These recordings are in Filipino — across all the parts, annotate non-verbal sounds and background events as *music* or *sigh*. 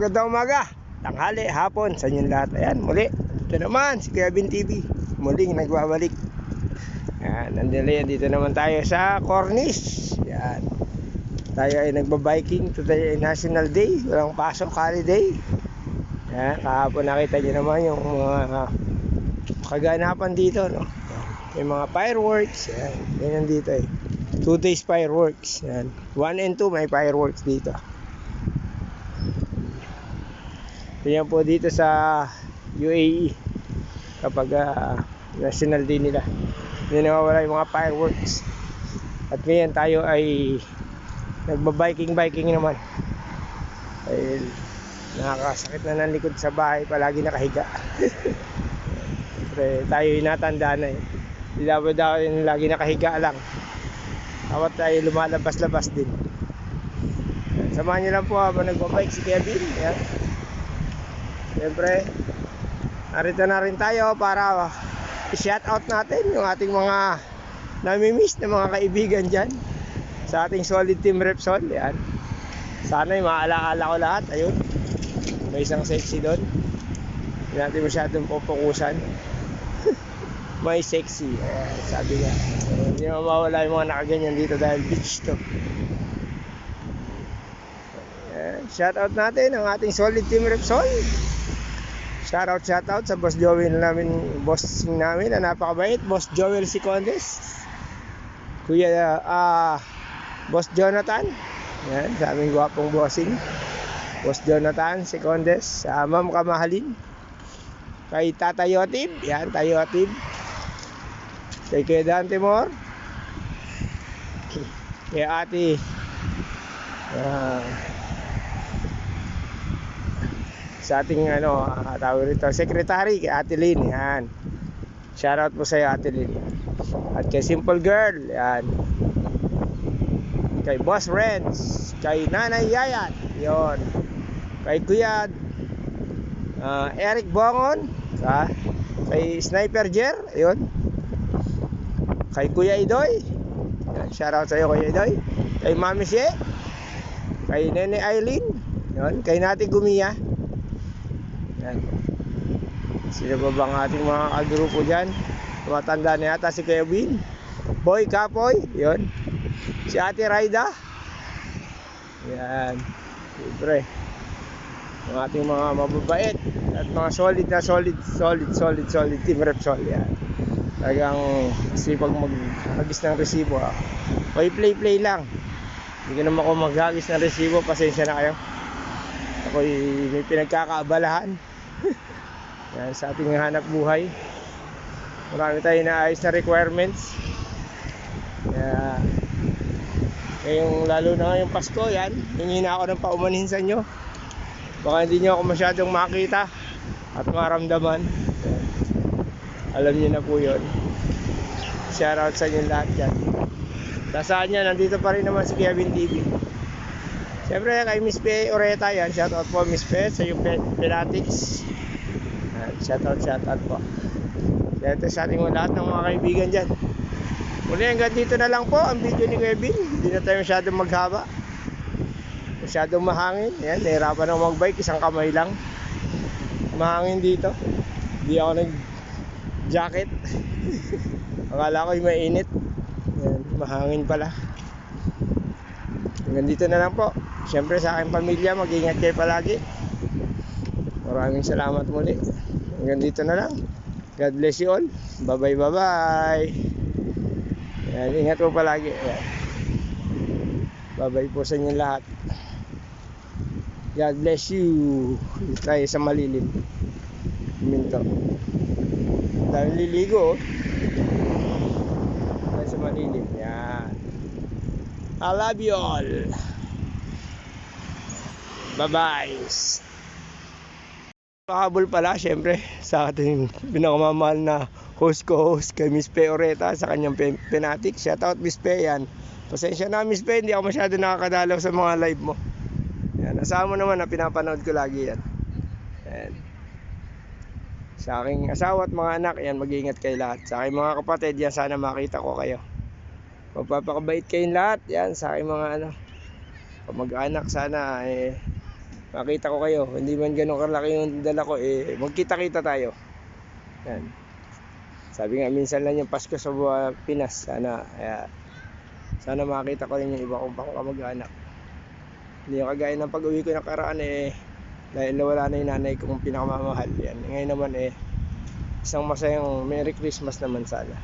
magandang umaga, tanghali, hapon, sa inyong lahat. Ayan, muli. Ito naman, si Kevin TV. Muling nagbabalik. Ayan, nandito, dito naman tayo sa Cornish. Ayan. Tayo ay nagbabiking. Today ay National Day. Walang pasok, holiday. Ayan, kahapon nakita niyo naman yung mga kaganapan dito, no? May mga fireworks. Ayan, yan nandito eh. Two days fireworks. Ayan. One and two may fireworks dito. Yan po dito sa UAE kapag ah, national day nila. Hindi nawawala yung mga fireworks. At ngayon tayo ay nagbabiking-biking naman. Dahil nakakasakit na ng likod sa bahay, palagi nakahiga. *laughs* Siyempre, tayo inatanda na eh. Dapat daw yung lagi nakahiga lang. Dapat tayo lumalabas-labas din. Samahan niyo lang po habang nagbabike si Kevin. Yan. Siyempre, narito na rin tayo para i-shout out natin yung ating mga namimiss na mga kaibigan dyan sa ating solid team Repsol. Yan. Sana yung maalaala ko lahat. Ayun. May isang sexy doon. Hindi natin masyadong pupukusan. *laughs* May sexy. Ayan, sabi nga. Hindi mawawala yung mga nakaganyan dito dahil beach to. Ayan, shout out natin ang ating solid team Repsol. Shout out, shout out sa boss Joel namin, bossing namin na napakabait, boss Joel Sicondes. Kuya, ah, boss Jonathan. Yan, sa aming gwapong bossing. Boss Jonathan Sicondes, sa Ma'am Kamahalin. Kay Tata Yotib, yan, Tayo Yotib. Kay Kuya Dan Timor. Kay Ate, ah, sa ating ano, uh, tawag rito, secretary kay Ate Lynn, yan. Shoutout po sa iyo Ate Lynn. At kay Simple Girl, yan. Kay Boss Renz, kay Nanay Yayat, yon. Kay Kuya uh, Eric Bongon, ha? kay Sniper Jer, yon. Kay Kuya Idoy, yan. Shoutout sa iyo Kuya Idoy. Kay Mami She, kay Nene Eileen, yon. Kay Nati Gumiya. Sino ba bang ating mga kagrupo dyan? Tumatanda na yata si Kevin. Boy Kapoy. Yun. Si Ate Raida. Yan. Siyempre. Ang ating mga mababait at mga solid na solid, solid, solid, solid team Repsol. Yan. Talagang sipag maghagis ng resibo. Ha. Okay, play, play lang. Hindi ko naman ako maghagis ng resibo. Pasensya na kayo. Ako'y may pinagkakaabalahan. Yan, sa ating hanap buhay. Marami tayo naayos na requirements. Kaya, ngayong lalo na ngayong Pasko, yan. Hingi na ako ng paumanhin sa inyo. Baka hindi nyo ako masyadong makita at maramdaman. Yan. Alam niyo na po yun. Shoutout sa inyo lahat yan. Dasaan niya, nandito pa rin naman si Kevin TV. Siyempre kay Miss P. Oreta yan. Shoutout po Miss P. sa yung Penatics. Shoutout, shoutout po. Shoutout sa ating lahat ng mga kaibigan dyan. Muli hanggang dito na lang po ang video ni Kevin. Hindi na tayo masyadong maghaba. Masyadong mahangin. Yan, nahirapan ako magbike. Isang kamay lang. Mahangin dito. Hindi ako nag-jacket. *laughs* Akala ko yung mainit. Yan, mahangin pala. Hanggang dito na lang po. Siyempre sa aking pamilya, mag-ingat kayo palagi. Maraming salamat muli. Hanggang dito na lang. God bless you all. Bye-bye, bye-bye. Yan, ingat po palagi. Yan. Bye-bye po sa inyo lahat. God bless you. Dito tayo sa malilim. Minto. Dahil liligo. oh. Tayo sa malilim. Yan. I love you all. Bye-bye. Pahabol pala, syempre, sa ating pinakamamahal na host ko host kay Miss Pe sa kanyang pen- penatic. Shoutout Miss Pe yan. Pasensya na Miss Pe, hindi ako masyado nakakadalaw sa mga live mo. Yan, asawa mo naman na pinapanood ko lagi yan. Yan. Sa aking asawa at mga anak, yan, mag-iingat kayo lahat. Sa aking mga kapatid, yan, sana makita ko kayo. Magpapakabait kayong lahat, yan, sa aking mga ano, mag-anak sana, eh, makita ko kayo. Hindi man ganun kalaki yung dala ko, eh, magkita-kita tayo. Yan. Sabi nga, minsan lang yung Pasko sa buwa Pinas. Sana, kaya, sana makita ko rin yung iba kong pang kamag-anak. Hindi yung kagaya ng pag-uwi ko ng karaan eh, dahil nawala na yung nanay kong pinakamamahal. Yan. Ngayon naman eh, isang masayang Merry Christmas naman sana.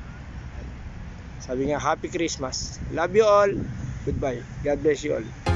Sabi nga, Happy Christmas. Love you all. Goodbye. God bless you all.